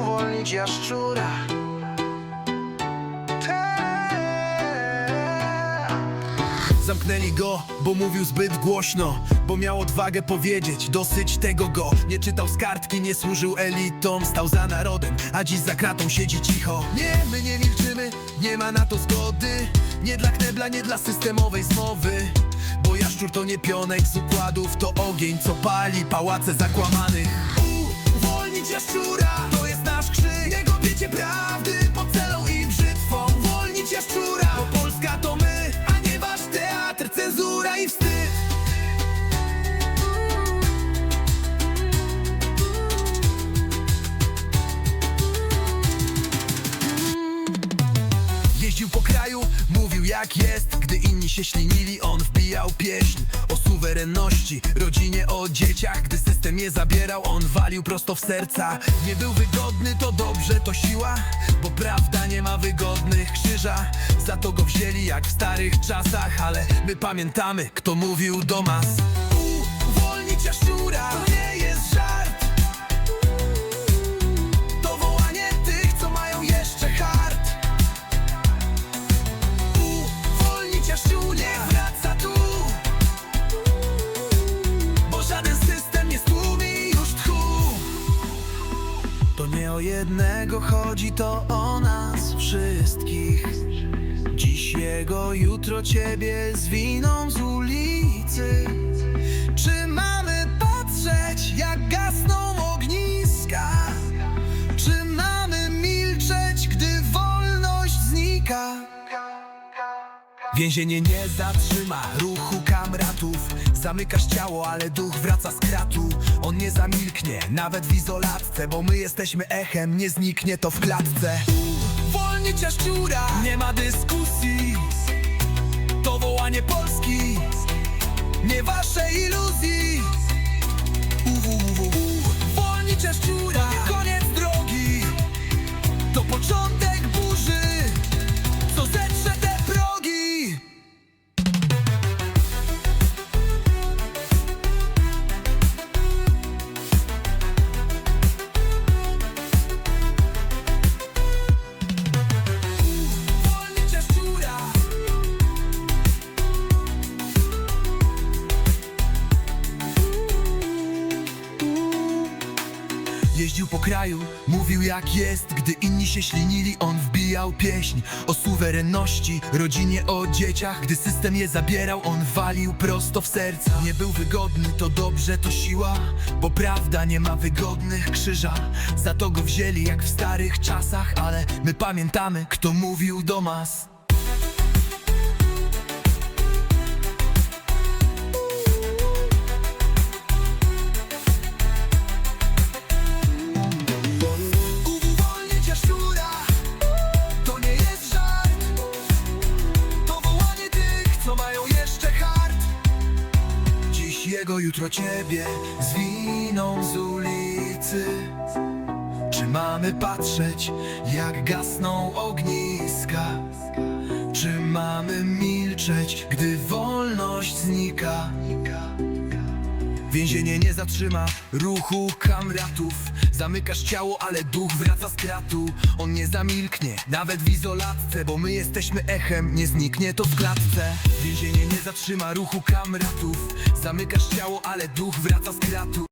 Uwolnić jaszczura. Zamknęli go, bo mówił zbyt głośno Bo miał odwagę powiedzieć, dosyć tego go. Nie czytał z kartki, nie służył elitom Stał za narodem, a dziś za kratą siedzi cicho. Nie, my nie milczymy, nie ma na to zgody. Nie dla knebla, nie dla systemowej zmowy Bo jaszczur to nie pionek z układów To ogień, co pali pałace zakłamanych U, Uwolnić jaszczura, kraju, mówił jak jest. Gdy inni się ślinili, on wbijał pieśń O suwerenności, rodzinie, o dzieciach. Gdy system je zabierał, on walił prosto w serca. Nie był wygodny, to dobrze, to siła Bo prawda nie ma wygodnych krzyża. Za to go wzięli jak w starych czasach Ale my pamiętamy, kto mówił do mas. Uwolnić jaszczura, jednego chodzi, to o nas wszystkich Dziś jego, jutro ciebie zwiną z ulicy Czy mamy patrzeć, jak gasną ogniska? Czy mamy milczeć, gdy wolność znika? Więzienie nie zatrzyma ruchu kamratów Zamykasz ciało, ale duch wraca z kratu. On nie zamilknie, nawet w izolatce Bo my jesteśmy echem, nie zniknie to w klatce. Wolnić jaszczura, nie ma dyskusji Jeździł po kraju, mówił jak jest. Gdy inni się ślinili, on wbijał pieśń O suwerenności, rodzinie, o dzieciach. Gdy system je zabierał, on walił prosto w serca. Nie był wygodny, to dobrze, to siła Bo prawda nie ma wygodnych krzyża. Za to go wzięli jak w starych czasach Ale my pamiętamy, kto mówił do nas Jego, jutro ciebie Zwiną z ulicy Czy mamy patrzeć, jak gasną ogniska? Czy mamy milczeć, gdy wolność znika? Więzienie nie zatrzyma ruchu kamratów. Zamykasz ciało, ale duch wraca z kratu On nie zamilknie, nawet w izolatce Bo my jesteśmy echem, nie zniknie to w klatce. Więzienie nie zatrzyma ruchu kamratów. Zamykasz ciało, ale duch wraca z kratu